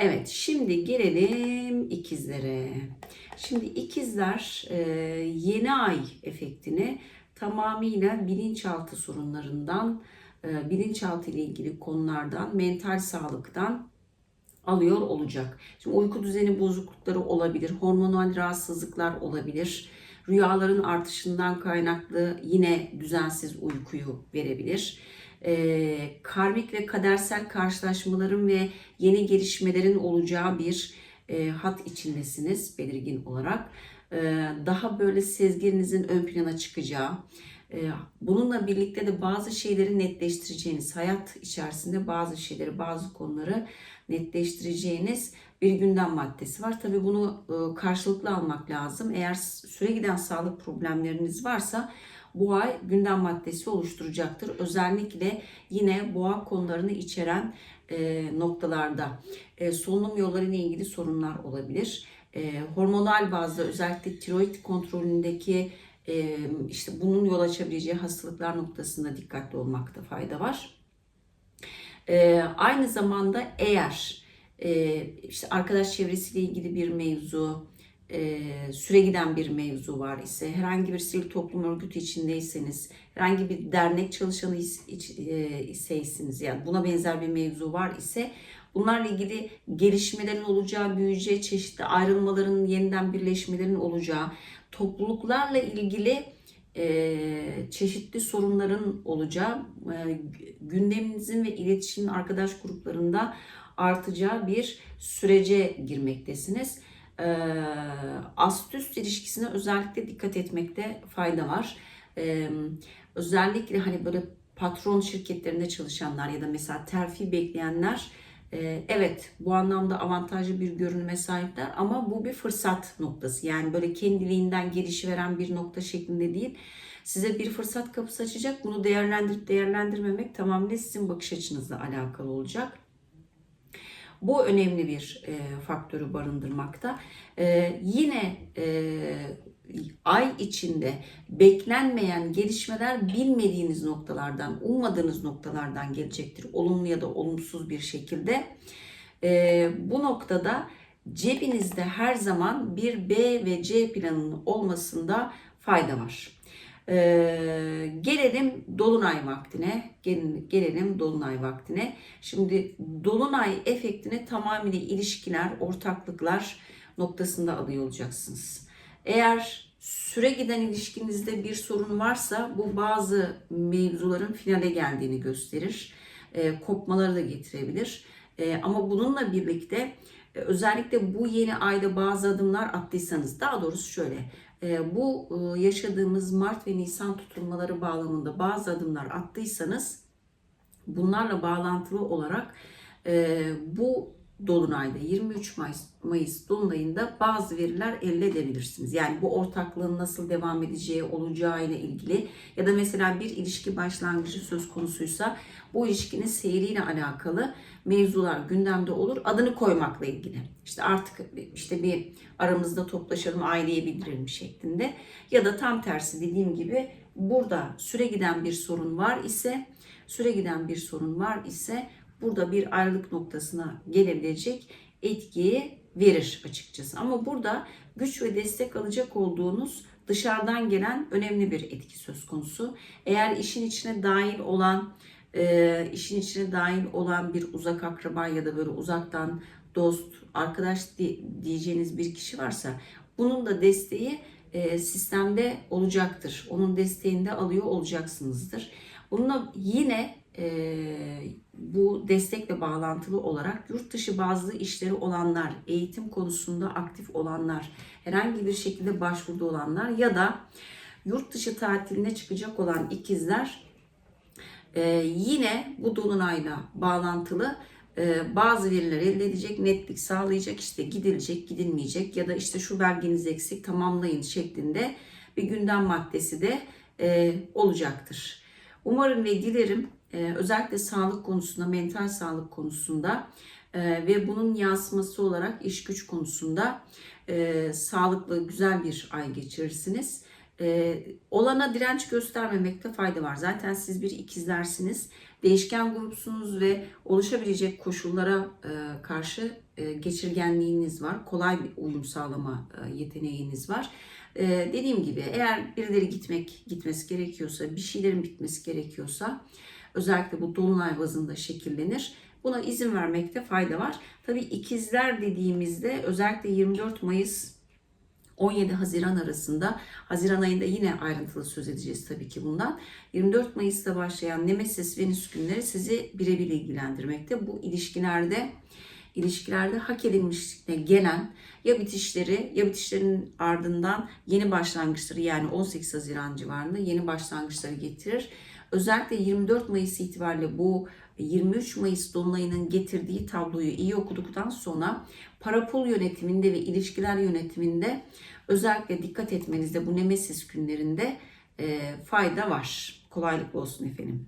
Evet, şimdi gelelim ikizlere. Şimdi ikizler e, yeni ay efektini tamamıyla bilinçaltı sorunlarından, e, bilinçaltı ile ilgili konulardan, mental sağlıktan alıyor olacak. Şimdi uyku düzeni bozuklukları olabilir, hormonal rahatsızlıklar olabilir, rüyaların artışından kaynaklı yine düzensiz uykuyu verebilir. Ee, karmik ve kadersel karşılaşmaların ve yeni gelişmelerin olacağı bir e, hat içindesiniz belirgin olarak. Ee, daha böyle sezginizin ön plana çıkacağı, e, bununla birlikte de bazı şeyleri netleştireceğiniz, hayat içerisinde bazı şeyleri, bazı konuları netleştireceğiniz bir gündem maddesi var. Tabii bunu e, karşılıklı almak lazım. Eğer süre giden sağlık problemleriniz varsa bu ay gündem maddesi oluşturacaktır. Özellikle yine boğa konularını içeren e, noktalarda e, solunum yolları ile ilgili sorunlar olabilir. E, hormonal bazda özellikle tiroid kontrolündeki e, işte bunun yol açabileceği hastalıklar noktasında dikkatli olmakta fayda var. E, aynı zamanda eğer e, işte arkadaş çevresiyle ilgili bir mevzu, e, süre giden bir mevzu var ise, herhangi bir sivil toplum örgütü içindeyseniz, herhangi bir dernek çalışanı iseysiniz, yani buna benzer bir mevzu var ise bunlarla ilgili gelişmelerin olacağı, büyüyeceği, çeşitli ayrılmaların, yeniden birleşmelerin olacağı, topluluklarla ilgili e, çeşitli sorunların olacağı, e, gündeminizin ve iletişimin arkadaş gruplarında artacağı bir sürece girmektesiniz. E, ast-üst ilişkisine özellikle dikkat etmekte fayda var. E, özellikle hani böyle patron şirketlerinde çalışanlar ya da mesela terfi bekleyenler e, evet bu anlamda avantajlı bir görünüme sahipler ama bu bir fırsat noktası. Yani böyle kendiliğinden gelişiveren bir nokta şeklinde değil. Size bir fırsat kapısı açacak. Bunu değerlendirip değerlendirmemek tamamıyla sizin bakış açınızla alakalı olacak. Bu önemli bir e, faktörü barındırmakta. E, yine e, ay içinde beklenmeyen gelişmeler bilmediğiniz noktalardan, ummadığınız noktalardan gelecektir. Olumlu ya da olumsuz bir şekilde. E, bu noktada cebinizde her zaman bir B ve C planının olmasında fayda var. Ee, gelelim dolunay vaktine. Gelelim dolunay vaktine. Şimdi dolunay efektini tamamıyla ilişkiler, ortaklıklar noktasında alıyor olacaksınız. Eğer süre giden ilişkinizde bir sorun varsa bu bazı mevzuların finale geldiğini gösterir. Ee, kopmaları da getirebilir. Ee, ama bununla birlikte e, özellikle bu yeni ayda bazı adımlar attıysanız, daha doğrusu şöyle, e, bu e, yaşadığımız Mart ve Nisan tutulmaları bağlamında bazı adımlar attıysanız bunlarla bağlantılı olarak e, bu Dolunay'da 23 Mayıs, Mayıs Dolunay'ında bazı veriler elde edebilirsiniz. Yani bu ortaklığın nasıl devam edeceği, olacağı ile ilgili ya da mesela bir ilişki başlangıcı söz konusuysa bu ilişkinin seyriyle alakalı mevzular gündemde olur. Adını koymakla ilgili. İşte artık işte bir aramızda toplaşalım, aileye bildirelim şeklinde. Ya da tam tersi dediğim gibi burada süre giden bir sorun var ise süre giden bir sorun var ise burada bir ayrılık noktasına gelebilecek etkiyi verir açıkçası. Ama burada güç ve destek alacak olduğunuz dışarıdan gelen önemli bir etki söz konusu. Eğer işin içine dahil olan e, işin içine dahil olan bir uzak akraba ya da böyle uzaktan dost, arkadaş di- diyeceğiniz bir kişi varsa bunun da desteği e, sistemde olacaktır. Onun desteğini de alıyor olacaksınızdır. Bununla yine bu destekle bağlantılı olarak yurt dışı bazı işleri olanlar, eğitim konusunda aktif olanlar, herhangi bir şekilde başvuruda olanlar ya da yurt dışı tatiline çıkacak olan ikizler e, yine bu dolunayla bağlantılı e, bazı veriler elde edecek, netlik sağlayacak, işte gidilecek, gidilmeyecek ya da işte şu belgeniz eksik tamamlayın şeklinde bir gündem maddesi de e, olacaktır. Umarım ve dilerim e, özellikle sağlık konusunda, mental sağlık konusunda e, ve bunun yansıması olarak iş güç konusunda e, sağlıklı, güzel bir ay geçirirsiniz. E, olana direnç göstermemekte fayda var. Zaten siz bir ikizlersiniz. Değişken grupsunuz ve oluşabilecek koşullara e, karşı e, geçirgenliğiniz var. Kolay bir uyum sağlama e, yeteneğiniz var. E, dediğim gibi eğer birileri gitmek gitmesi gerekiyorsa, bir şeylerin bitmesi gerekiyorsa özellikle bu dolunay bazında şekillenir. Buna izin vermekte fayda var. Tabii ikizler dediğimizde özellikle 24 Mayıs 17 Haziran arasında, Haziran ayında yine ayrıntılı söz edeceğiz tabii ki bundan. 24 Mayıs'ta başlayan Nemesis Venüs günleri sizi birebir ilgilendirmekte. Bu ilişkilerde ilişkilerde hak edilmişlikle gelen ya bitişleri ya bitişlerin ardından yeni başlangıçları yani 18 Haziran civarında yeni başlangıçları getirir. Özellikle 24 Mayıs itibariyle bu 23 Mayıs Dolunay'ının getirdiği tabloyu iyi okuduktan sonra para pul yönetiminde ve ilişkiler yönetiminde özellikle dikkat etmenizde bu Nemesis günlerinde e, fayda var. Kolaylıkla olsun efendim.